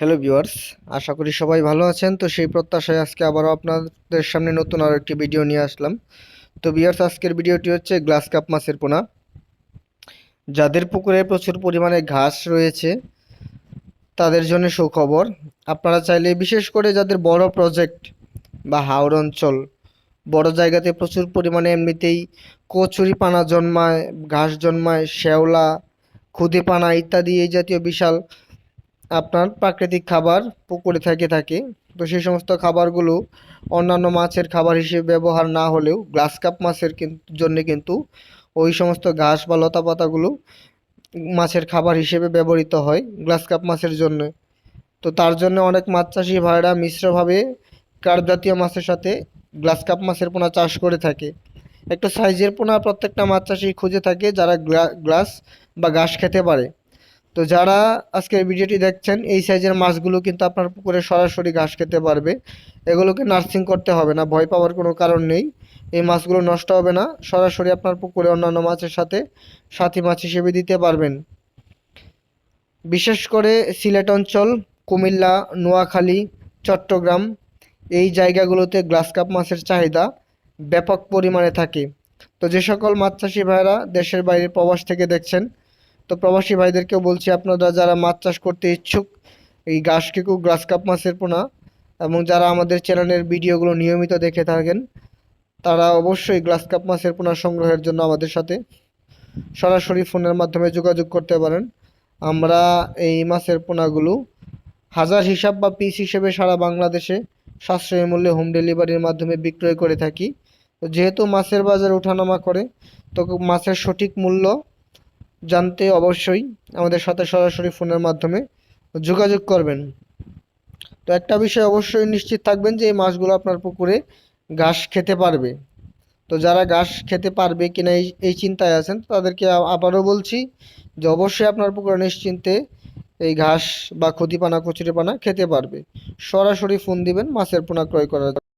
Hello viewers আশা করি সবাই ভালো আছেন। তো সেই প্রত্যাশায় আজকে আবারও আপনাদের সামনে নতুন আরও একটি ভিডিও নিয়ে আসলাম। তো ভিউয়ার্স আজকের ভিডিওটি হচ্ছে গ্লাস কাপ মাছের পোনা। যাদের পুকুরে প্রচুর পরিমাণে ঘাস রয়েছে, তাদের জন্য সুখবর। আপনারা চাইলে বিশেষ করে যাদের বড় প্রজেক্ট বা হাওড় অঞ্চল, বড় জায়গাতে প্রচুর পরিমাণে এমনিতেই কচুরি পানা জন্মায়, ঘাস জন্মায়, শ্যাওলা, খুদে পানা ইত্যাদি এই জাতীয় বিশাল আপনার প্রাকৃতিক খাবার পুকুরে থেকে থাকে। তো সেই সমস্ত খাবারগুলো অন্যান্য মাছের খাবার হিসেবে ব্যবহার না হলেও গ্লাস কাপ মাছের জন্য কিন্তু ওই সমস্ত ঘাস বা লতা পাতাগুলো মাছের খাবার হিসেবে ব্যবহৃত হয় গ্লাস কাপ মাছের জন্য। তো তার জন্য অনেক মাছ চাষি ভাইরা মিশ্রভাবে জাতীয় মাছের সাথে গ্লাস কাপ মাছের পোনা চাষ করে থাকে। একটা সাইজের পোনা প্রত্যেকটা মাছ চাষি খুঁজে থাকে যারা গ্লাস বা ঘাস খেতে পারে। তো যারা আজকের ভিডিওটি দেখছেন, এই সাইজের মাছগুলো কিন্তু আপনার পুকুরে সরাসরি ঘাস খেতে পারবে। এগুলোকে নার্সিং করতে হবে না, ভয় পাওয়ার কোনো কারণ নেই। এই মাছগুলো নষ্ট হবে না, সরাসরি আপনার পুকুরে অন্যান্য মাছের সাথে সাথী মাছ হিসেবে দিতে পারবেন। বিশেষ করে সিলেট অঞ্চল, কুমিল্লা, নোয়াখালী, চট্টগ্রাম, এই জায়গাগুলোতে গ্লাস কাপ মাছের চাহিদা ব্যাপক পরিমাণে থাকে। তো যে সকল মাছ চাষি ভাইরা দেশের বাইরে প্রবাস থেকে দেখছেন তো প্রবাসী ভাইদেরকেও বলছি, আপনারা যারা মাছ চাষ করতে ইচ্ছুক, এই ঘাস কিকু গ্লাস কাপ মাছের পোনা, এবং যারা আমাদের চ্যানেলের ভিডিওগুলো নিয়মিত দেখে থাকেন, তারা অবশ্যই গ্লাস কাপ মাছের পোনা সংগ্রহের জন্য আমাদের সাথে সরাসরি ফোনের মাধ্যমে যোগাযোগ করতে পারেন। আমরা এই মাছের পোনাগুলো হাজার হিসাব বা পিস হিসেবে সারা বাংলাদেশে সাশ্রয়ী মূল্যে হোম ডেলিভারির মাধ্যমে বিক্রয় করে থাকি। তো যেহেতু মাছের বাজার ওঠানামা করে, তো মাছের সঠিক মূল্য জানতে অবশ্যই আমাদের সাথে সরাসরি ফোনের মাধ্যমে যোগাযোগ করবেন। তো একটা বিষয় অবশ্যই নিশ্চিত থাকবেন যে এই মাছগুলো আপনার পুকুরে ঘাস খেতে পারবে। তো যারা ঘাস খেতে পারবে কিনা এই এই চিন্তায় আছেন, তাদেরকে আবারও বলছি যে অবশ্যই আপনার পুকুরে নিশ্চিন্তে এই ঘাস বা ক্ষতিপানা, কচুরিপানা খেতে পারবে। সরাসরি ফোন দিবেন, মাছের পোনা ক্রয় করার